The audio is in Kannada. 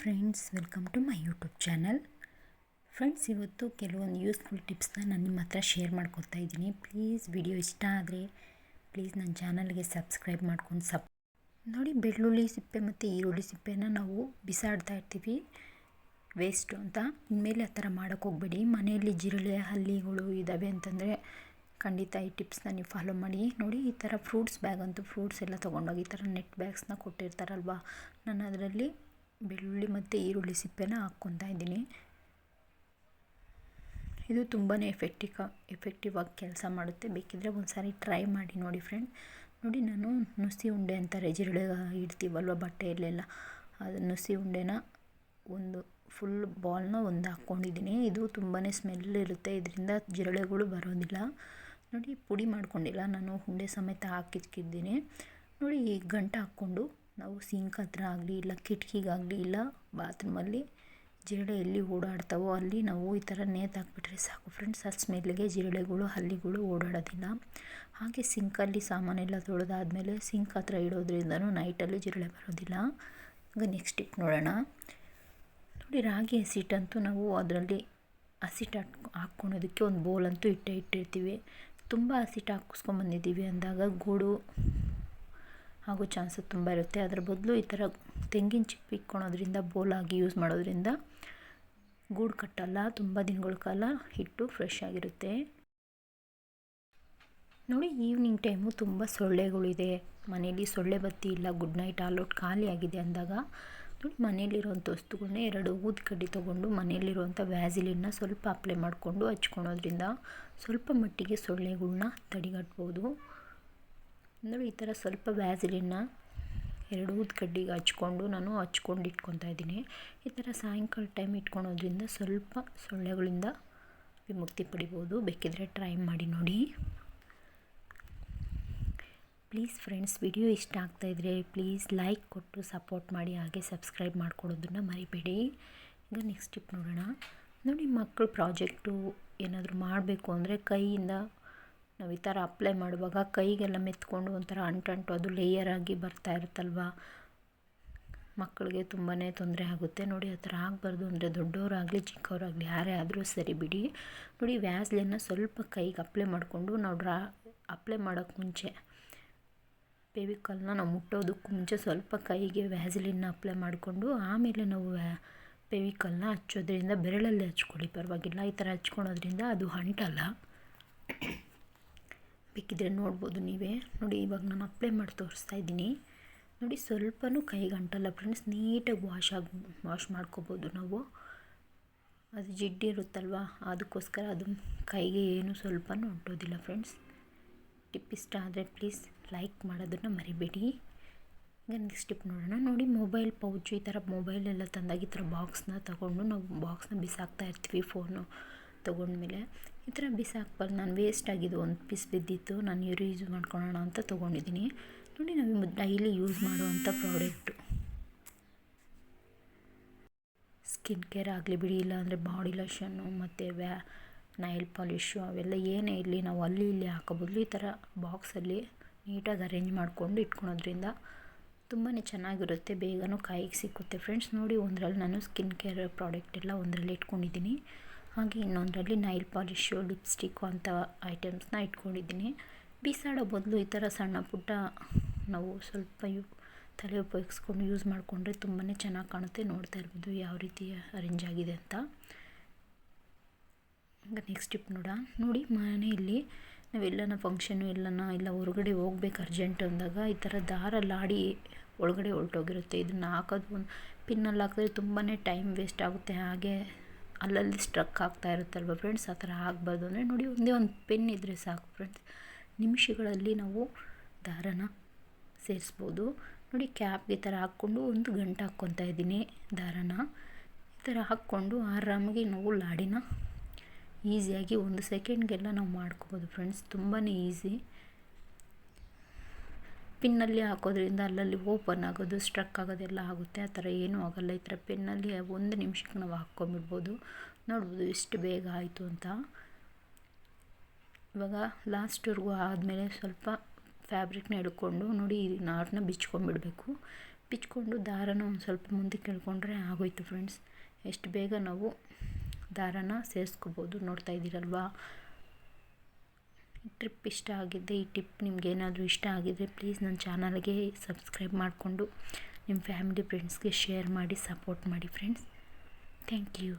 Friends welcome to my YouTube channel friends ಇವತ್ತು ಕೆಲವೊಂದು ಯೂಸ್ಫುಲ್ ಟಿಪ್ಸ್ನ ನಾನು ನಿಮ್ಮ ಹತ್ರ ಶೇರ್ ಮಾಡ್ಕೊತಾ ಇದ್ದೀನಿ. ಪ್ಲೀಸ್ ವಿಡಿಯೋ ಇಷ್ಟ ಆದರೆ ಪ್ಲೀಸ್ ನನ್ನ ಚಾನಲ್ಗೆ ಸಬ್ಸ್ಕ್ರೈಬ್ ಮಾಡ್ಕೊಂಡು ಸಪ್ ನೋಡಿ, ಬೆಳ್ಳುಳ್ಳಿ ಸಿಪ್ಪೆ ಮತ್ತು ಈರುಳ್ಳಿ ಸಿಪ್ಪೆನ ನಾವು ಬಿಸಾಡ್ತಾ ಇರ್ತೀವಿ. ವೇಸ್ಟು ಅಂತ. ಇನ್ಮೇಲೆ ಆ ಥರ ಮಾಡೋಕ್ಕೆ ಹೋಗ್ಬೇಡಿ. ಮನೆಯಲ್ಲಿ ಜಿರಳೆ, ಹಲ್ಲಿಗಳು ಇದ್ದಾವೆ ಅಂತಂದರೆ ಖಂಡಿತ ಈ ಟಿಪ್ಸ್ನ ನೀವು ಫಾಲೋ ಮಾಡಿ. ನೋಡಿ, ಈ ಥರ ಫ್ರೂಟ್ಸ್ ಬ್ಯಾಗ್ ಅಂತೂ ಫ್ರೂಟ್ಸ್ ಎಲ್ಲ ತೊಗೊಂಡೋಗಿ ಈ ಥರ ನೆಟ್ ಬ್ಯಾಗ್ಸ್ನ ಕೊಟ್ಟಿರ್ತಾರಲ್ವ? ನಾನು ಅದರಲ್ಲಿ ಬೆಳ್ಳುಳ್ಳಿ ಮತ್ತು ಈರುಳ್ಳಿ ಸಿಪ್ಪೆನ ಹಾಕ್ಕೊತಾ ಇದ್ದೀನಿ. ಇದು ತುಂಬಾ ಎಫೆಕ್ಟಿಕ ಎಫೆಕ್ಟಿವ್ ಆಗಿ ಕೆಲಸ ಮಾಡುತ್ತೆ. ಬೇಕಿದ್ದರೆ ಒಂದು ಸಾರಿ ಟ್ರೈ ಮಾಡಿ ನೋಡಿ ಫ್ರೆಂಡ್ ನೋಡಿ ನಾನು ನುಸಿ ಉಂಡೆ ಅಂತಾರೆ ಜಿರಳೆ ಇಡ್ತೀವಲ್ವ ಬಟ್ಟೆಯಲ್ಲೆಲ್ಲ? ಅದು ನುಸಿ ಉಂಡೆನ ಒಂದು ಫುಲ್ ಬಾಲ್ನ ಒಂದು ಹಾಕ್ಕೊಂಡಿದ್ದೀನಿ. ಇದು ತುಂಬಾ ಸ್ಮೆಲ್ ಇರುತ್ತೆ. ಇದರಿಂದ ಜಿರಳೆಗಳು ಬರೋದಿಲ್ಲ. ನೋಡಿ ಪುಡಿ ಮಾಡ್ಕೊಂಡಿಲ್ಲ. ನಾನು ಉಂಡೆ ಸಮೇತ ಹಾಕಿಕ್ಕಿದ್ದೀನಿ ನೋಡಿ ಈ ಗಂಟು ಹಾಕ್ಕೊಂಡು ನಾವು ಸಿಂಕ್ ಹತ್ರ ಆಗಲಿ ಇಲ್ಲ ಕಿಟಕಿಗಾಗಲಿ ಇಲ್ಲ ಬಾತ್ರೂಮಲ್ಲಿ ಜಿರಳೆ ಎಲ್ಲಿ ಓಡಾಡ್ತಾವೋ ಅಲ್ಲಿ ನಾವು ಈ ಥರ ನೇತು ಹಾಕ್ಬಿಟ್ರೆ ಸಾಕು ಫ್ರೆಂಡ್ಸ್ ಆ ಸ್ಮೆಲ್ಗೆ ಜಿರಳೆಗಳು, ಹಲ್ಲಿಗಳು ಓಡಾಡೋದಿಲ್ಲ. ಹಾಗೆ ಸಿಂಕಲ್ಲಿ ಸಾಮಾನೆಲ್ಲ ತೊಳೆದಾದ್ಮೇಲೆ ಸಿಂಕ್ ಹತ್ರ ಇಡೋದ್ರಿಂದನೂ ನೈಟಲ್ಲಿ ಜಿರಳೆ ಬರೋದಿಲ್ಲ. ಈಗ ನೆಕ್ಸ್ಟ್ ಟಿಪ್ ನೋಡೋಣ. ನೋಡಿ ರಾಗಿ ಹಸಿಟ್ಟಂತೂ ನಾವು ಅದರಲ್ಲಿ ಹಸಿಟ್ಟು ಹಾಕ್, ಹಾಕ್ಕೊಳೋದಕ್ಕೆ ಒಂದು ಬೋಲ್ ಅಂತೂ ಇಟ್ಟೇ ಇಟ್ಟಿರ್ತೀವಿ. ತುಂಬ ಹಸಿಟ್ಟು ಹಾಕಿಸ್ಕೊಂಬಂದಿದ್ದೀವಿ ಅಂದಾಗ ಗೂಡು ಆಗೋ ಚಾನ್ಸಸ್ ತುಂಬ ಇರುತ್ತೆ. ಅದರ ಬದಲು ಈ ಥರ ತೆಂಗಿನ ಚಿಪ್ಪು ಇಕ್ಕೊಳೋದ್ರಿಂದ ಬೋಲಾಗಿ ಯೂಸ್ ಮಾಡೋದ್ರಿಂದ ಗೂಡು ಕಟ್ಟಲ್ಲ, ತುಂಬ ದಿನಗಳ ಕಾಲ ಹಿಟ್ಟು ಫ್ರೆಶ್ ಆಗಿರುತ್ತೆ. ನೋಡಿ ಈವ್ನಿಂಗ್ ಟೈಮು ತುಂಬ ಸೊಳ್ಳೆಗಳಿದೆ. ಮನೇಲಿ ಸೊಳ್ಳೆ ಬತ್ತಿ ಇಲ್ಲ ಗುಡ್ ನೈಟ್ ಆಲ್ ಖಾಲಿ ಆಗಿದೆ ಅಂದಾಗ, ನೋಡಿ ಮನೇಲಿರುವಂಥ ವಸ್ತುಗಳನ್ನ ಎರಡು ಊದ ಕಡ್ಡಿ ತೊಗೊಂಡು ಮನೆಯಲ್ಲಿರುವಂಥ ವ್ಯಾಸಿಲಿನ ಸ್ವಲ್ಪ ಅಪ್ಲೈ ಮಾಡಿಕೊಂಡು ಹಚ್ಕೊಳೋದ್ರಿಂದ ಸ್ವಲ್ಪ ಮಟ್ಟಿಗೆ ಸೊಳ್ಳೆಗಳನ್ನ ತಡೆಗಟ್ಬೋದು. ನೋಡಿ ಈ ಥರ ಸ್ವಲ್ಪ ವ್ಯಾಸಲಿನ್ನ ಎರಡು ಊದು ಕಡ್ಡಿಗೆ ಹಚ್ಕೊಂಡು ನಾನು ಹಚ್ಕೊಂಡು ಇಟ್ಕೊತಾ ಇದ್ದೀನಿ. ಈ ಥರ ಸಾಯಂಕಾಲ ಟೈಮ್ ಇಟ್ಕೊಳೋದ್ರಿಂದ ಸ್ವಲ್ಪ ಸೊಳ್ಳೆಗಳಿಂದ ವಿಮುಕ್ತಿ ಪಡಿಬೋದು. ಬೇಕಿದ್ರೆ ಟ್ರೈ ಮಾಡಿ ನೋಡಿ. ಪ್ಲೀಸ್ ಫ್ರೆಂಡ್ಸ್ ವಿಡಿಯೋ ಇಷ್ಟ ಆಗ್ತಾಯಿದ್ರೆ ಪ್ಲೀಸ್ ಲೈಕ್ ಕೊಟ್ಟು ಸಪೋರ್ಟ್ ಮಾಡಿ, ಹಾಗೆ ಸಬ್ಸ್ಕ್ರೈಬ್ ಮಾಡ್ಕೊಳ್ಳೋದನ್ನ ಮರಿಬೇಡಿ. ಈಗ ನೆಕ್ಸ್ಟ್ ಟಿಪ್ ನೋಡೋಣ. ನೋಡಿ ಮಕ್ಕಳು ಪ್ರಾಜೆಕ್ಟು ಏನಾದರೂ ಮಾಡಬೇಕು ಅಂದರೆ ಕೈಯಿಂದ ನಾವು ಈ ಥರ ಅಪ್ಲೈ ಮಾಡುವಾಗ ಕೈಗೆಲ್ಲ ಮೆತ್ಕೊಂಡು ಒಂಥರ ಅಂಟಂಟು ಅದು ಲೇಯರ್ ಆಗಿ ಬರ್ತಾ ಇರುತ್ತಲ್ವಾ? ಮಕ್ಕಳಿಗೆ ತುಂಬಾ ತೊಂದರೆ ಆಗುತ್ತೆ. ನೋಡಿ, ಆ ಥರ ಆಗಬಾರ್ದು ಅಂದರೆ ದೊಡ್ಡವರಾಗಲಿ ಚಿಕ್ಕವರಾಗಲಿ, ಯಾರೇ ಆದರೂ ಸರಿ ಬಿಡಿ. ನೋಡಿ ವ್ಯಾಸ್ಲಿನ ಸ್ವಲ್ಪ ಕೈಗೆ ಅಪ್ಲೈ ಮಾಡಿಕೊಂಡು ನಾವು ಡ್ರಾ ಅಪ್ಲೈ ಮಾಡೋಕ್ಕೆ ಮುಂಚೆ ಫೆವಿಕಾಲ್ನ ನಾವು ಮುಟ್ಟೋದಕ್ಕೂ ಮುಂಚೆ ಸ್ವಲ್ಪ ಕೈಗೆ ವ್ಯಾಸಲಿನ ಅಪ್ಲೈ ಮಾಡಿಕೊಂಡು ಆಮೇಲೆ ನಾವು ಫೆವಿಕಾಲ್ನ ಹಚ್ಚೋದ್ರಿಂದ ಬೆರಳಲ್ಲಿ ಹಚ್ಕೊಳ್ಳಿ. ಪರವಾಗಿಲ್ಲ, ಈ ಥರ ಹಚ್ಕೊಳೋದ್ರಿಂದ ಅದು ಅಂಟಲ್ಲ ಬೇಕಿದ್ರೆ ನೋಡ್ಬೋದು ನೀವೇ. ನೋಡಿ, ಇವಾಗ ನಾನು ಅಪ್ಲೈ ಮಾಡಿ ತೋರಿಸ್ತಾ ಇದ್ದೀನಿ. ನೋಡಿ, ಸ್ವಲ್ಪನೂ ಕೈಗೆ ಅಂಟಲ್ಲ ಫ್ರೆಂಡ್ಸ್ ನೀಟಾಗಿ ವಾಶ್ ಆಗಿ ವಾಶ್ ಮಾಡ್ಕೋಬೋದು ನಾವು. ಅದು ಜಿಡ್ಡಿ ಇರುತ್ತಲ್ವ, ಅದಕ್ಕೋಸ್ಕರ ಅದು ಕೈಗೆ ಏನು ಸ್ವಲ್ಪನೂ ಅಂಟೋದಿಲ್ಲ ಫ್ರೆಂಡ್ಸ್ ಟಿಪ್ ಇಷ್ಟ ಆದರೆ ಪ್ಲೀಸ್ ಲೈಕ್ ಮಾಡೋದನ್ನು ಮರಿಬೇಡಿ. ಈಗ ನೆಕ್ಸ್ಟ್ ಟಿಪ್ ನೋಡೋಣ. ನೋಡಿ ಮೊಬೈಲ್ ಪೌಚು ಈ ಥರ ಮೊಬೈಲೆಲ್ಲ ತಂದಾಗ ಈ ಥರ ಬಾಕ್ಸ್ನ ತೊಗೊಂಡು ನಾವು ಬಾಕ್ಸ್ನ ಬಿಸಾಕ್ತಾ ಇರ್ತೀವಿ ಫೋನು ತೊಗೊಂಡ್ಮೇಲೆ. ಈ ಥರ ಬಿಸಾಕ್ಬಾರ್ದು. ನಾನು ವೇಸ್ಟ್ ಆಗಿದ್ದು ಒಂದು ಪೀಸ್ ಬಿದ್ದಿತ್ತು, ನಾನು ಇವರು ಯೂಸ್ ಮಾಡ್ಕೊಳ್ಳೋಣ ಅಂತ ತೊಗೊಂಡಿದ್ದೀನಿ. ನೋಡಿ ನಾವು ಡೈಲಿ ಯೂಸ್ ಮಾಡುವಂಥ ಪ್ರಾಡಕ್ಟು ಸ್ಕಿನ್ ಕೇರ್ ಆಗಲಿ ಬಿಡಿ, ಇಲ್ಲಾಂದರೆ ಬಾಡಿ ಲೋಷನ್ನು ಮತ್ತು ವ್ಯಾ ನೈಲ್ ಪಾಲಿಶು ಅವೆಲ್ಲ ಏನೇ ಇರಲಿ, ನಾವು ಅಲ್ಲಿ ಇಲ್ಲಿ ಹಾಕೋಬೋದು ಈ ಥರ ಬಾಕ್ಸಲ್ಲಿ ನೀಟಾಗಿ ಅರೇಂಜ್ ಮಾಡಿಕೊಂಡು ಇಟ್ಕೊಳೋದ್ರಿಂದ ತುಂಬಾ ಚೆನ್ನಾಗಿರುತ್ತೆ. ಬೇಗನೂ ಕಾಯಿಗೆ ಸಿಕ್ಕುತ್ತೆ. ಫ್ರೆಂಡ್ಸ್ ನೋಡಿ ಒಂದರಲ್ಲಿ ನಾನು ಸ್ಕಿನ್ ಕೇರ್ ಪ್ರಾಡಕ್ಟ್ ಎಲ್ಲ ಒಂದರಲ್ಲಿ ಇಟ್ಕೊಂಡಿದ್ದೀನಿ. ಹಾಗೆ ಇನ್ನೊಂದರಲ್ಲಿ ನೈಲ್ ಪಾಲಿಶು ಲಿಪ್ಸ್ಟಿಕ್ಕು ಅಂತ ಐಟಮ್ಸ್ನ ಇಟ್ಕೊಂಡಿದ್ದೀನಿ. ಬಿಸಾಡೋ ಬದಲು ಈ ಥರ ಸಣ್ಣ ಪುಟ್ಟ ನಾವು ಸ್ವಲ್ಪ ಯು, ತಲೆ ಉಪಯೋಗಿಸ್ಕೊಂಡು ಯೂಸ್ ಮಾಡಿಕೊಂಡ್ರೆ ತುಂಬಾ ಚೆನ್ನಾಗಿ ಕಾಣುತ್ತೆ. ನೋಡ್ತಾ ಇರ್ಬೋದು ಯಾವ ರೀತಿ ಅರೇಂಜ್ ಆಗಿದೆ ಅಂತ. ಈಗ ನೆಕ್ಸ್ಟ್ ಟಿಪ್ ನೋಡ. ನೋಡಿ ಮನೆಯಲ್ಲಿ ನಾವೆಲ್ಲನ ಫಂಕ್ಷನು ಎಲ್ಲನ ಇಲ್ಲ ಹೊರಗಡೆ ಹೋಗ್ಬೇಕು ಅರ್ಜೆಂಟ್ ಅಂದಾಗ ಈ ಥರ ದಾರ ಲಾಡಿ ಒಳಗಡೆ ಹೊರಟೋಗಿರುತ್ತೆ. ಇದನ್ನು ಹಾಕೋದು ಒಂದು ಪಿನ್ನಲ್ಲಿ ಹಾಕಿದ್ರೆ ತುಂಬಾ ಟೈಮ್ ವೇಸ್ಟ್ ಆಗುತ್ತೆ. ಹಾಗೆ ಅಲ್ಲಲ್ಲಿ ಸ್ಟ್ರಕ್ ಆಗ್ತಾ ಇರುತ್ತಲ್ವ ಫ್ರೆಂಡ್ಸ್ ಆ ಥರ ಆಗಬಾರ್ದು ಅಂದರೆ ನೋಡಿ, ಒಂದೇ ಒಂದು ಪೆನ್ ಇದ್ದರೆ ಸಾಕು ಫ್ರೆಂಡ್ಸ್ ನಿಮಿಷಗಳಲ್ಲಿ ನಾವು ದಾರನ ಸೇರಿಸ್ಬೋದು. ನೋಡಿ ಕ್ಯಾಪ್ಗೆ ಥರ ಹಾಕ್ಕೊಂಡು ಒಂದು ಗಂಟೆ ಹಾಕ್ಕೊತಾ ಇದ್ದೀನಿ ದಾರನ. ಈ ಥರ ಹಾಕ್ಕೊಂಡು ಆರಾಮಾಗಿ ನಾವು ಲಾಡಿನ ಈಸಿಯಾಗಿ ಒಂದು ಸೆಕೆಂಡ್ಗೆಲ್ಲ ನಾವು ಮಾಡ್ಕೋಬೋದು ಫ್ರೆಂಡ್ಸ್ ತುಂಬಾ ಈಸಿ ಪಿನ್ನಲ್ಲಿ ಹಾಕೋದ್ರಿಂದ ಅಲ್ಲಲ್ಲಿ ಓಪನ್ ಆಗೋದು, ಸ್ಟ್ರಕ್ ಆಗೋದೆಲ್ಲ ಆಗುತ್ತೆ. ಆ ಥರ ಏನೂ ಆಗೋಲ್ಲ. ಈ ಥರ ಪೆನ್ನಲ್ಲಿ ಒಂದು ನಿಮಿಷಕ್ಕೆ ನಾವು ಹಾಕ್ಕೊಂಬಿಡ್ಬೋದು. ನೋಡ್ಬೋದು ಎಷ್ಟು ಬೇಗ ಆಯಿತು ಅಂತ. ಇವಾಗ ಲಾಸ್ಟ್ವರೆಗೂ ಆದಮೇಲೆ ಸ್ವಲ್ಪ ಫ್ಯಾಬ್ರಿಕ್ನ ಹಿಡ್ಕೊಂಡು ನೋಡಿ ಈ ನಾರನ್ನ ಬಿಚ್ಕೊಂಡ್ಬಿಡ್ಬೇಕು ಬಿಚ್ಕೊಂಡು ದಾರನ ಒಂದು ಸ್ವಲ್ಪ ಮುಂದಕ್ಕೆ ಎಳ್ಕೊಂಡ್ರೆ ಆಗೋಯ್ತು ಫ್ರೆಂಡ್ಸ್. ಎಷ್ಟು ಬೇಗ ನಾವು ದಾರನ ಸೇರಿಸ್ಕೋಬೋದು. ನೋಡ್ತಾ ಇದ್ದೀರಲ್ವಾ? ಟ್ರಿಪ್ ಇಷ್ಟ ಆಗಿದ್ದೆ ಈ ಟಿಪ್ ನಿಮ್ಗೇನಾದರೂ ಇಷ್ಟ ಆಗಿದ್ದರೆ ಪ್ಲೀಸ್ ನನ್ನ ಚಾನಲ್ಗೆ ಸಬ್ಸ್ಕ್ರೈಬ್ ಮಾಡಿಕೊಂಡು ನಿಮ್ಮ ಫ್ಯಾಮಿಲಿ ಫ್ರೆಂಡ್ಸ್ಗೆ ಶೇರ್ ಮಾಡಿ ಸಪೋರ್ಟ್ ಮಾಡಿ ಫ್ರೆಂಡ್ಸ್ ಥ್ಯಾಂಕ್ ಯು